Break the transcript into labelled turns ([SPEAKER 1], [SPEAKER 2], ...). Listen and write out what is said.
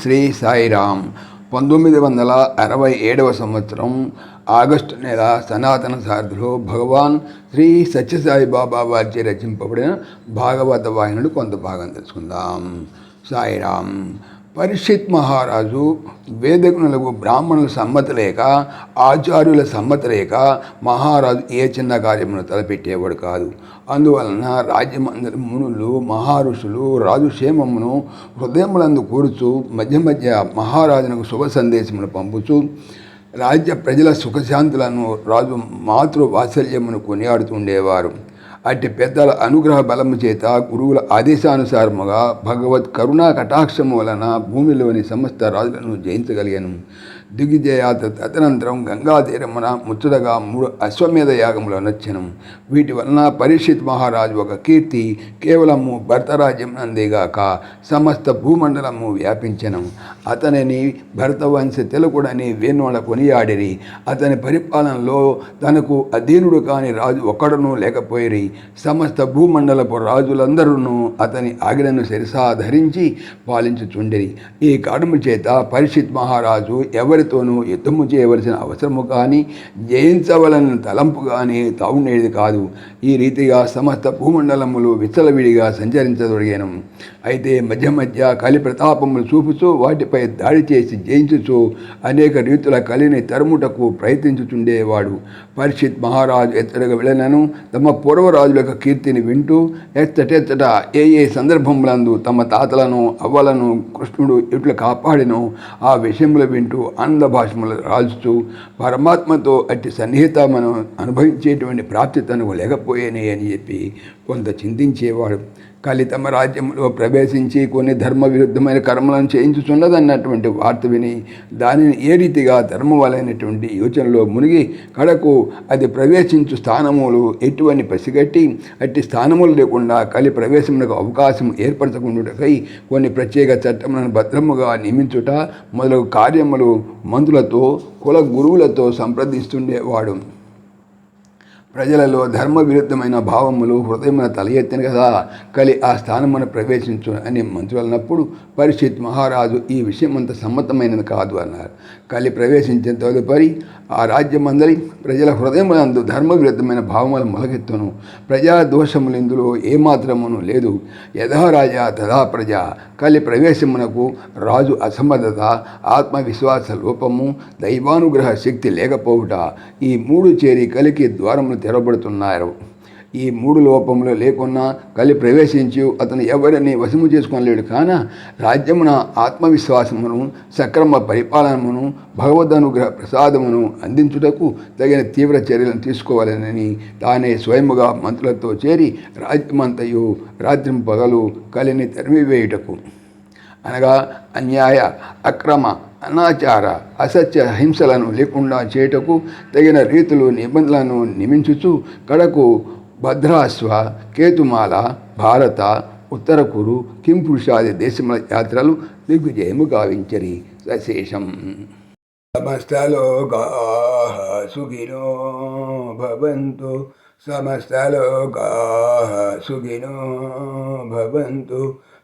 [SPEAKER 1] శ్రీ సాయిరామ్ పంతొమ్మిది వందల అరవై ఏడవ సంవత్సరం ఆగస్టు నెల సనాతన సారథిలో భగవాన్ శ్రీ సత్యసాయి బాబా వారిచే రచింపబడిన భాగవత వాహినుడు కొంత భాగం తెలుసుకుందాం సాయిరామ్ పరిషత్ మహారాజు వేదకునులకు బ్రాహ్మణుల సమ్మతి లేక ఆచార్యుల సమ్మతి లేక మహారాజు ఏ చిన్న కార్యమును తలపెట్టేవాడు కాదు. అందువలన రాజ్యమందరి మునులు మహారుషులు రాజు క్షేమమును హృదయములందు కూర్చు మధ్య మధ్య మహారాజునకు శుభ సందేశమును పంపుచు రాజ్య ప్రజల సుఖశాంతులను రాజు మాతృ వాత్సల్యమును కొనియాడుతుండేవారు. అట్టి పెద్దల అనుగ్రహ బలము చేత గురువుల ఆదేశానుసారముగా భగవత్ కరుణా కటాక్షము వలన భూమిలోని సమస్త రాజులను జయించగలిగాను. దిగ్విజయాత్ర తదనంతరం గంగాతీరమున ముచ్చటగా మూడు అశ్వమేధ యాగములు నచ్చను వీటి వలన పరీక్షిత్ మహారాజు ఒక కీర్తి కేవలము భరతరాజ్యం అందేగాక సమస్త భూమండలము వ్యాపించను. అతనిని భరతవంశ తిలకుడని వేణువల కొనియాడిరి. అతని పరిపాలనలో తనకు అధీనుడు కాని రాజు ఒక్కడునూ లేకపోయిరి. సమస్త భూమండలపు రాజులందరూ అతని ఆజ్ఞను సరిసా ధరించి పాలించుచుండిరి. ఈ కారణము చేత పరిషిత్ మహారాజు ఎవరి ఎవరితోనూ యుద్ధము చేయవలసిన అవసరము కానీ జయించవలన తలంపు కానీ తాగుండేది కాదు. ఈ రీతిగా సమస్త భూమండలములు విచ్చలవిడిగా సంచరించదొడిగాను. అయితే మధ్య మధ్య కలి ప్రతాపములు చూపుతూ వాటిపై దాడి చేసి జయించుతూ అనేక రీతుల కలిని తరుముటకు ప్రయత్నించుచుండేవాడు. పరిషిత్ మహారాజు ఎత్తడగా వెళ్ళనను తమ పూర్వరాజుల యొక్క కీర్తిని వింటూ ఎత్తటెత్తట ఏ ఏ సందర్భములందు తమ తాతలను అవ్వలను కృష్ణుడు ఇట్లు కాపాడినో ఆ విషయములు వింటూ ఆనంద భాషములు రాల్చుతూ పరమాత్మతో అట్టి సన్నిహితమను అనుభవించేటువంటి ప్రాప్తి తనకు లేకపోయేనే అని చెప్పి కొంత చింతించేవాడు. కలి తమ రాజ్యంలో ప్రవేశించి కొన్ని ధర్మ విరుద్ధమైన కర్మలను చేయించుచున్నదన్నటువంటి వార్త విని దానిని ఏ రీతిగా ధర్మవలైనటువంటి యోచనలో మునిగి కడకు అది ప్రవేశించు స్థానములు ఎటువంటి పసిగట్టి అట్టి స్థానములు లేకుండా కలి ప్రవేశమునకు అవకాశం ఏర్పరచకుండాకై కొన్ని ప్రత్యేక చట్టములను భద్రముగా నియమించుట మొదలగు కార్యములు మందులతో కుల గురువులతో సంప్రదిస్తుండేవాడు. ప్రజలలో ధర్మ విరుద్ధమైన భావములు హృదయమున తల ఎత్తిన కదా. కలి ఆ స్థానమున ప్రవేశించు అని మంత్రులన్నప్పుడు పరిషత్ మహారాజు ఈ విషయం అంత సమ్మతమైనది కాదు అన్నారు. కలి ప్రవేశించిన తదుపరి ఆ రాజ్యమందరి ప్రజల హృదయములందు ధర్మ విరుద్ధమైన భావములు మొలగెత్తును ప్రజా దోషములు ఇందులో ఏమాత్రమును లేదు. యథా రాజా తథా ప్రజ. కలి ప్రవేశమునకు రాజు అసమర్థత ఆత్మవిశ్వాస లోపము దైవానుగ్రహ శక్తి లేకపోవుట. ఈ మూడు చేరి కలికి ద్వారములు తెరబడుతున్నారు ఈ మూడు లోపములు లేకున్నా కలి ప్రవేశించి అతను ఎవరిని వశము చేసుకోలేడు కాన రాజ్యమున ఆత్మవిశ్వాసమును సక్రమ పరిపాలనమును భగవదనుగ్రహ ప్రసాదమును అందించుటకు తగిన తీవ్ర చర్యలను తీసుకోవాలని తానే స్వయముగా మంత్రులతో చేరి రాజ్యమంతయు రాత్రి పగలు కలిని తరిమివేయుటకు. అనగా అన్యాయ అక్రమ అనాచార అసత్య హింసలను లేకుండా చేయుటకు తగిన రీతులు నిబంధనలను నిమించుచు కడకు భద్రాశ్వ కేతుమాల భారత ఉత్తరకురు కింపురుషాది దేశముల యాత్రలు దిగ్విజయము గావించరి. సశేషం. సమస్తలోకా సుఖినో భవంతు. సమస్తలోకా సుఖినో భవంతు.